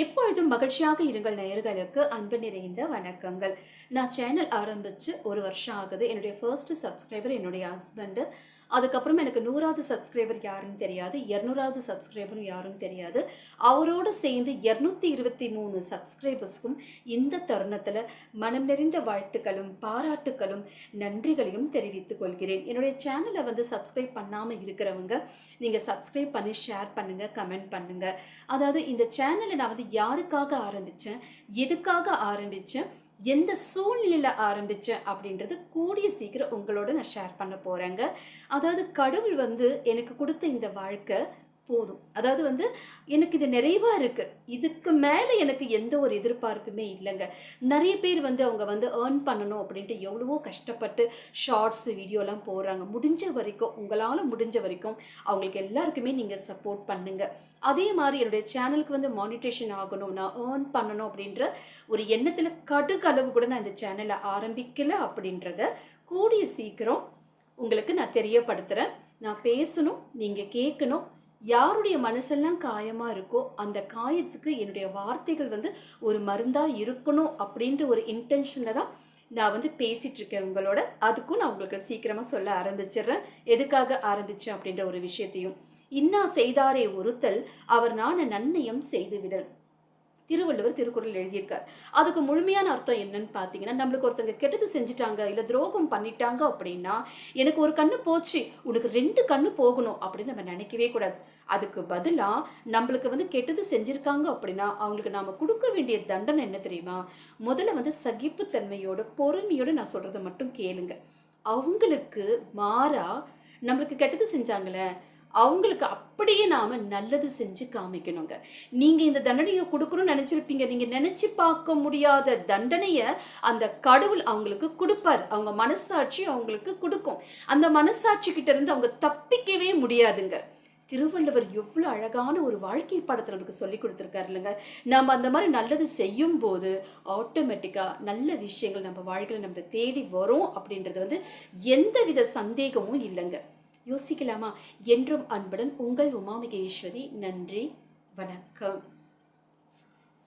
எப்பொழுதும் மகிழ்ச்சியாக இருங்கள் நேயர்களுக்கு அன்பு நிறைந்த வணக்கங்கள். நான் சேனல் ஆரம்பித்து ஒரு வருஷம் ஆகுது. என்னுடைய ஃபர்ஸ்ட் சப்ஸ்கிரைபர் என்னுடைய ஹஸ்பண்டு அதுக்கப்புறம் எனக்கு நூறாவது சப்ஸ்கிரைபர் யாருன்னு தெரியாது. இரநூறாவது சப்ஸ்கிரைபரும் யாருன்னு தெரியாது. அவரோடு சேர்ந்து இரநூத்தி இருபத்தி மூணு சப்ஸ்கிரைபர்ஸ்க்கும் இந்த தருணத்தில் மனம் நிறைந்த வாழ்த்துக்களும் பாராட்டுக்களும் நன்றிகளையும் தெரிவித்துக் கொள்கிறேன். என்னுடைய சேனலை வந்து சப்ஸ்கிரைப் பண்ணாமல் இருக்கிறவங்க நீங்கள் சப்ஸ்கிரைப் பண்ணி ஷேர் பண்ணுங்கள் கமெண்ட் பண்ணுங்கள் அதாவது இந்த சேனலை நான் வந்து யாருக்காக ஆரம்பித்தேன் எதுக்காக ஆரம்பித்தேன் எந்த சூழ்நிலையில் ஆரம்பித்தேன் அப்படின்றது கூடிய சீக்கிரம் உங்களோட நான் ஷேர் பண்ண போகிறேங்க அதாவது கடவுள் வந்து எனக்கு கொடுத்த இந்த வாழ்க்கை போதும். அதாவது வந்து எனக்கு இது நிறைவாக இருக்குது இதுக்கு மேலே எனக்கு எந்த ஒரு எதிர்பார்ப்புமே இல்லைங்க. நிறைய பேர் வந்து அவங்க வந்து ஏர்ன் பண்ணணும் அப்படின்ட்டு எவ்வளவோ கஷ்டப்பட்டு ஷார்ட்ஸ் வீடியோலாம் போடுறாங்க. முடிஞ்ச வரைக்கும் உங்களால் முடிஞ்ச வரைக்கும் அவங்களுக்கு எல்லாருக்குமே நீங்கள் சப்போர்ட் பண்ணுங்கள் அதே மாதிரி என்னுடைய சேனலுக்கு வந்து மானிட்டேஷன் ஆகணும் நான் ஏர்ன் பண்ணணும் அப்படின்ற ஒரு எண்ணத்தில் கடுகளவு கூட நான் இந்த சேனலை ஆரம்பிக்கலை அப்படின்றத கூடிய சீக்கிரம் உங்களுக்கு நான் தெரியப்படுத்துகிறேன் நான் பேசணும் நீங்கள் கேட்கணும். யாருடைய மனசெல்லாம் காயமாக இருக்கோ அந்த காயத்துக்கு என்னுடைய வார்த்தைகள் வந்து ஒரு மருந்தாக இருக்கணும் அப்படின்ற ஒரு இன்டென்ஷனில் தான் நான் வந்து பேசிகிட்டு இருக்கேன் உங்களோட. அதுக்கும் நான் உங்களுக்கு சீக்கிரமாக சொல்ல ஆரம்பிச்சிடுறேன். எதுக்காக ஆரம்பித்தேன் அப்படின்ற ஒரு விஷயத்தையும். இன்னா செய்தாரே ஒருத்தல் அவர் நான நன்னயம் செய்துவிடல். திருவள்ளுவர் திருக்குறள் எழுதியிருக்கார். அதுக்கு முழுமையான அர்த்தம் என்னன்னு பார்த்தீங்கன்னா நம்மளுக்கு ஒருத்தங்க கெட்டது செஞ்சுட்டாங்க இல்லை துரோகம் பண்ணிட்டாங்க அப்படின்னா எனக்கு ஒரு கண்ணு போச்சு உனக்கு ரெண்டு கண்ணு போகணும் அப்படின்னு நம்ம நினைக்கவே கூடாது. அதுக்கு பதிலாக நம்மளுக்கு வந்து கெட்டது செஞ்சுருக்காங்க அப்படின்னா அவங்களுக்கு நாம் கொடுக்க வேண்டிய தண்டனை என்ன தெரியுமா? முதல்ல வந்து சகிப்புத்தன்மையோட பொறுமையோடு நான் சொல்கிறத மட்டும் கேளுங்க. அவங்களுக்கு மாறா நம்மளுக்கு கெட்டது செஞ்சாங்களே அவங்களுக்கு அப்படியே நாம் நல்லது செஞ்சு காமிக்கணுங்க. நீங்கள் இந்த தண்டனையை கொடுக்கணும்னு நினச்சிருப்பீங்க. நீங்கள் நினச்சி பார்க்க முடியாத தண்டனையை அந்த கடவுள் அவங்களுக்கு கொடுப்பார். அவங்க மனசாட்சி அவங்களுக்கு கொடுக்கும். அந்த மனசாட்சி இருந்து அவங்க தப்பிக்கவே முடியாதுங்க. திருவள்ளுவர் எவ்வளோ அழகான ஒரு வாழ்க்கை பாடத்தை நமக்கு சொல்லி கொடுத்துருக்காரு இல்லைங்க. நம்ம அந்த மாதிரி நல்லது செய்யும் போது ஆட்டோமேட்டிக்காக நல்ல விஷயங்கள் நம்ம வாழ்க்கையில் நம்மளை தேடி வரும் அப்படின்றது வந்து எந்தவித சந்தேகமும் இல்லைங்க. யோசிக்கலாமா? என்றும் அன்புடன் உங்கள் உமாமிகேஸ்வரி நன்றி வணக்கம்.